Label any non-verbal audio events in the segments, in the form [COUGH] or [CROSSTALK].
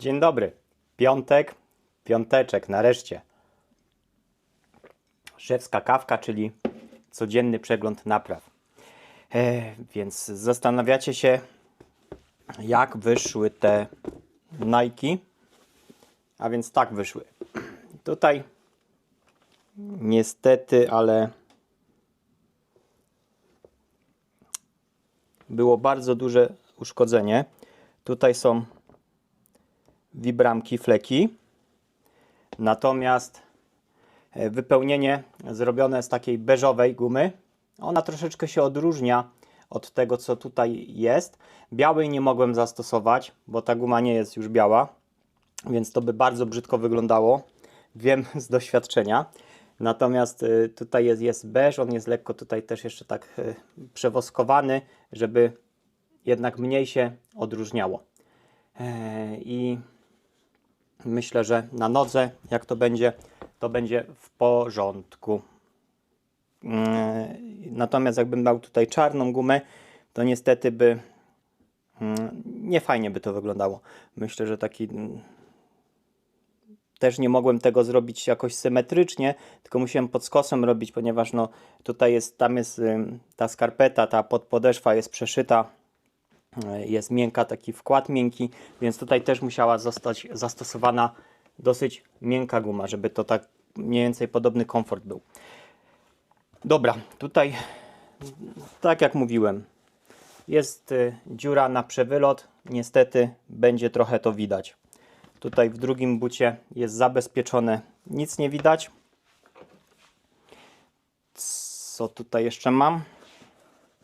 Dzień dobry. Piątek, piąteczek, nareszcie. Szewska kawka, czyli codzienny przegląd napraw. E, więc zastanawiacie się, jak wyszły te Nike. A więc tak wyszły. Tutaj niestety, ale było bardzo duże uszkodzenie. Tutaj są wibramki, fleki. Natomiast e, wypełnienie zrobione z takiej beżowej gumy, ona troszeczkę się odróżnia od tego, co tutaj jest. Białej nie mogłem zastosować, bo ta guma nie jest już biała, więc to by bardzo brzydko wyglądało. Wiem [LAUGHS] z doświadczenia. Natomiast y, tutaj jest, jest beż, on jest lekko tutaj też jeszcze tak y, przewoskowany, żeby jednak mniej się odróżniało. E, I myślę, że na nodze, jak to będzie, to będzie w porządku. Mm, Natomiast jakbym dał tutaj czarną gumę, to niestety by mm, nie fajnie by to wyglądało. Myślę, że taki mm, też nie mogłem tego zrobić jakoś symetrycznie, tylko musiałem pod skosem robić, ponieważ no tutaj jest, tam jest ta skarpeta, ta podpodeszwa jest przeszyta, jest miękka, taki wkład miękki, więc tutaj też musiała zostać zastosowana dosyć miękka guma, żeby to tak mniej więcej podobny komfort był. Dobra, tutaj tak jak mówiłem, jest y, dziura na przewylot. Niestety będzie trochę to widać. Tutaj w drugim bucie jest zabezpieczone, nic nie widać. Co tutaj jeszcze mam?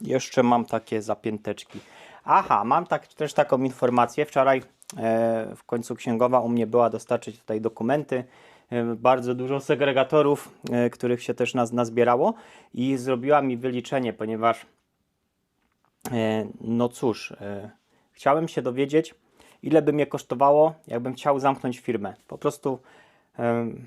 Jeszcze mam takie zapięteczki. Aha, mam tak, też taką informację. Wczoraj e, w końcu księgowa u mnie była dostarczyć tutaj dokumenty. E, bardzo dużo segregatorów, e, których się też nas nazbierało i zrobiła mi wyliczenie, ponieważ e, no cóż, e, chciałem się dowiedzieć, ile by mnie kosztowało, jakbym chciał zamknąć firmę. Po prostu em,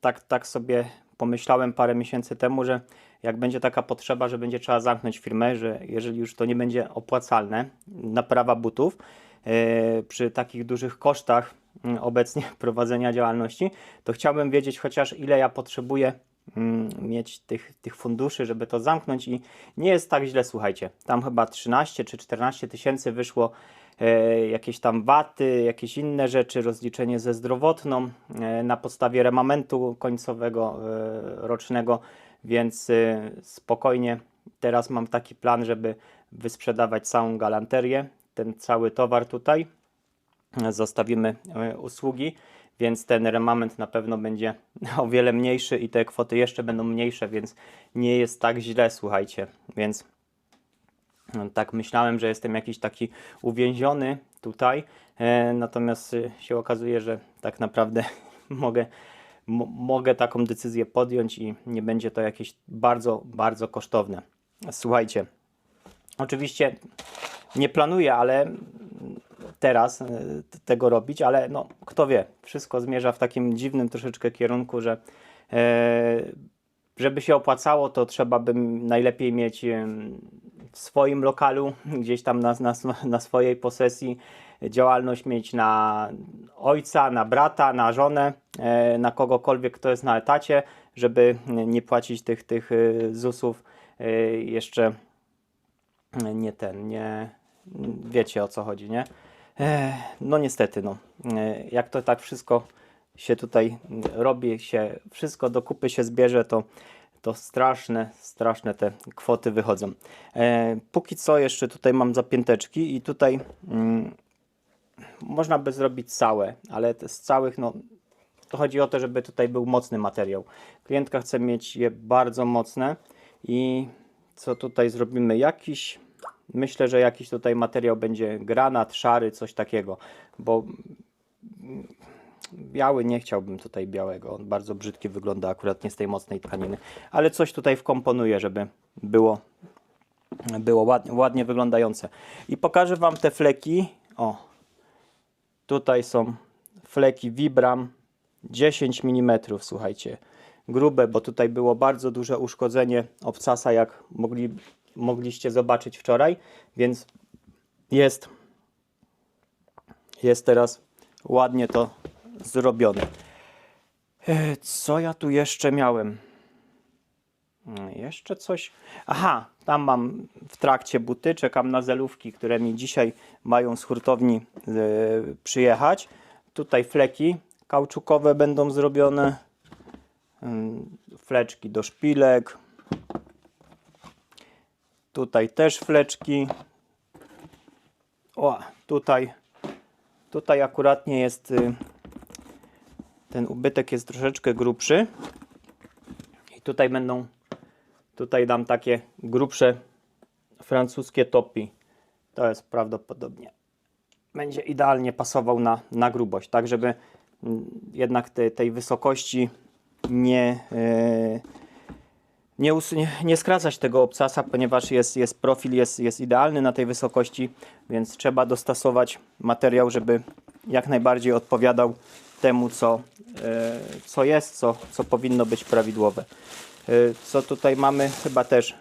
tak, tak sobie pomyślałem parę miesięcy temu, że jak będzie taka potrzeba, że będzie trzeba zamknąć firmę, że jeżeli już to nie będzie opłacalne, naprawa butów, e, przy takich dużych kosztach mm, obecnie [LAUGHS] prowadzenia działalności, to chciałbym wiedzieć chociaż ile ja potrzebuję mm, mieć tych, tych funduszy, żeby to zamknąć i nie jest tak źle, słuchajcie. Tam chyba 13 czy 14 tysięcy wyszło e, jakieś tam waty, jakieś inne rzeczy, rozliczenie ze zdrowotną e, na podstawie remamentu końcowego rocznego, więc e, spokojnie teraz mam taki plan, żeby wysprzedawać całą galanterię, ten cały towar tutaj. Zostawimy e, usługi, więc ten remament na pewno będzie [LAUGHS] o wiele mniejszy i te kwoty jeszcze będą mniejsze, więc nie jest tak źle, słuchajcie, więc no, tak myślałem, że jestem jakiś taki uwięziony tutaj, e, natomiast e, się okazuje, że tak naprawdę [LAUGHS] mogę, mo- mogę taką decyzję podjąć i nie będzie to jakieś bardzo, bardzo kosztowne. Słuchajcie, oczywiście nie planuję, ale teraz e, tego robić, ale no, kto wie, wszystko zmierza w takim dziwnym troszeczkę kierunku, że e, żeby się opłacało, to trzeba by najlepiej mieć w swoim lokalu, gdzieś tam na, na, na swojej posesji działalność mieć na ojca, na brata, na żonę, na kogokolwiek, kto jest na etacie, żeby nie płacić tych, tych e, ZUS-ów e, jeszcze nie ten, nie wiecie o co chodzi, nie? No niestety, no. E, Jak to tak wszystko się tutaj robi, się wszystko do kupy się zbierze, to, to straszne, straszne te kwoty wychodzą. E, póki co jeszcze tutaj mam zapięteczki i tutaj mm, można by zrobić całe, ale z całych, no to chodzi o to, żeby tutaj był mocny materiał. Klientka chce mieć je bardzo mocne i co tutaj zrobimy? Jakiś, myślę, że jakiś tutaj materiał będzie granat, szary, coś takiego, bo biały nie chciałbym tutaj białego, on bardzo brzydki wygląda akurat nie z tej mocnej tkaniny, ale coś tutaj wkomponuję, żeby było, było ładnie, ładnie wyglądające. I pokażę Wam te fleki, o, tutaj są fleki Vibram 10 mm, słuchajcie, grube, bo tutaj było bardzo duże uszkodzenie obcasa, jak mogli, mogliście zobaczyć wczoraj, więc jest, jest teraz ładnie to zrobione. E, Co ja tu jeszcze miałem? Mm, Jeszcze coś. Aha, tam mam w trakcie buty. Czekam na zelówki, które mi dzisiaj mają z hurtowni e, przyjechać. Tutaj fleki kauczukowe będą zrobione. Ym, Fleczki do szpilek. Tutaj też fleczki. O, tutaj. Tutaj akuratnie jest. y, Ten ubytek jest troszeczkę grubszy. I tutaj będą. Tutaj dam takie grubsze francuskie topi. To jest prawdopodobnie. Będzie idealnie pasował na, na grubość, tak żeby mm, jednak te, tej wysokości nie, e, nie, nie skracać tego obcasa, ponieważ jest, jest profil jest, jest idealny na tej wysokości, więc trzeba dostosować materiał, żeby jak najbardziej odpowiadał temu, co, e, co jest, co, co powinno być prawidłowe. E, Co tutaj mamy? Chyba też.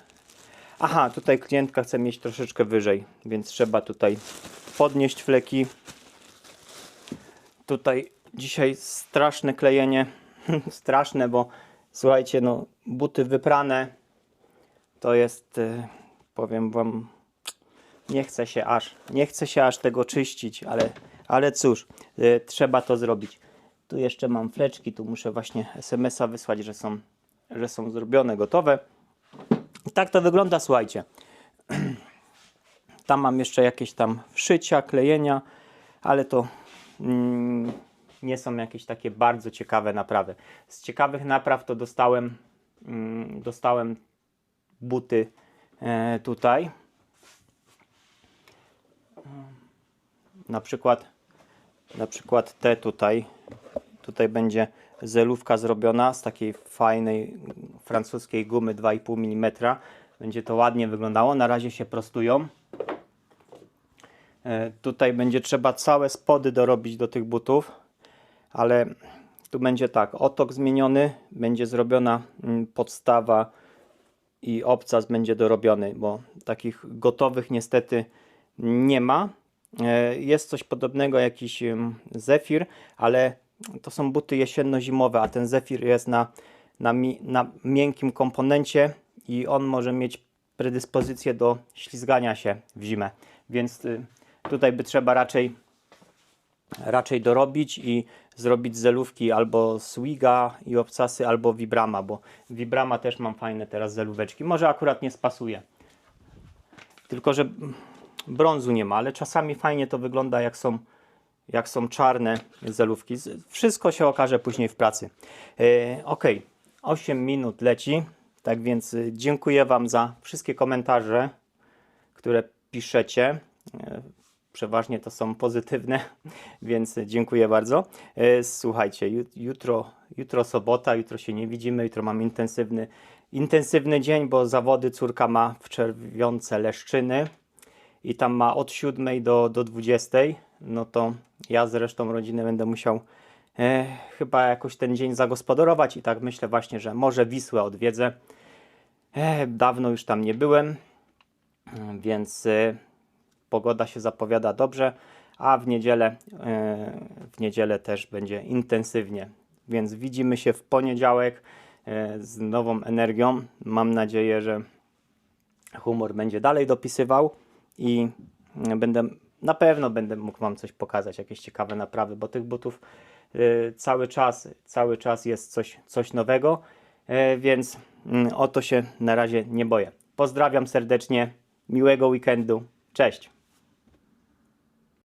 Aha, tutaj klientka chce mieć troszeczkę wyżej, więc trzeba tutaj podnieść fleki. Tutaj dzisiaj straszne klejenie. [LAUGHS] straszne, bo słuchajcie, no buty wyprane to jest, e, powiem wam, nie chce się aż, nie chce się aż tego czyścić, ale, ale cóż, e, trzeba to zrobić. Tu jeszcze mam fleczki, tu muszę właśnie SMS-a wysłać, że są, że są zrobione, gotowe. I tak to wygląda, słuchajcie. [CLEARS THROAT] Tam mam jeszcze jakieś tam wszycia, klejenia, ale to mm, nie są jakieś takie bardzo ciekawe naprawy. Z ciekawych napraw to dostałem, mm, dostałem buty e, tutaj. Na przykład, na przykład te tutaj. Tutaj będzie zelówka zrobiona z takiej fajnej francuskiej gumy 2,5 mm. Będzie to ładnie wyglądało. Na razie się prostują. E, Tutaj będzie trzeba całe spody dorobić do tych butów, ale tu będzie tak, otok zmieniony, będzie zrobiona mm, podstawa i obcas będzie dorobiony, bo takich gotowych niestety nie ma. E, Jest coś podobnego, jakiś em, zefir, ale to są buty jesienno-zimowe, a ten zefir jest na, na, na miękkim komponencie i on może mieć predyspozycję do ślizgania się w zimę. Więc y, tutaj by trzeba raczej raczej dorobić i zrobić zelówki albo Swiga i obcasy, albo Vibrama, bo Vibrama też mam fajne teraz zelóweczki. Może akurat nie spasuje. Tylko, że brązu nie ma, ale czasami fajnie to wygląda jak są, jak są czarne zelówki. Wszystko się okaże później w pracy. E, ok, 8 minut leci, tak więc y, dziękuję Wam za wszystkie komentarze, które piszecie. Przeważnie to są pozytywne, [LAUGHS] więc dziękuję bardzo. E, Słuchajcie, ju- jutro, jutro sobota, jutro się nie widzimy, jutro mam intensywny, intensywny dzień, bo zawody córka ma w czerwionce Leszczyny i tam ma od 7 do, do 20. No to ja z resztą rodziny będę musiał e, chyba jakoś ten dzień zagospodarować i tak myślę właśnie, że może Wisłę odwiedzę. E, dawno już tam nie byłem, więc e, pogoda się zapowiada dobrze, a w niedzielę, e, w niedzielę też będzie intensywnie. Więc widzimy się w poniedziałek e, z nową energią. Mam nadzieję, że humor będzie dalej dopisywał i mm, będę na pewno będę mógł Wam coś pokazać, jakieś ciekawe naprawy, bo tych butów y, cały czas, cały czas jest coś, coś nowego, e, więc mm, o to się na razie nie boję. Pozdrawiam serdecznie, miłego weekendu, cześć!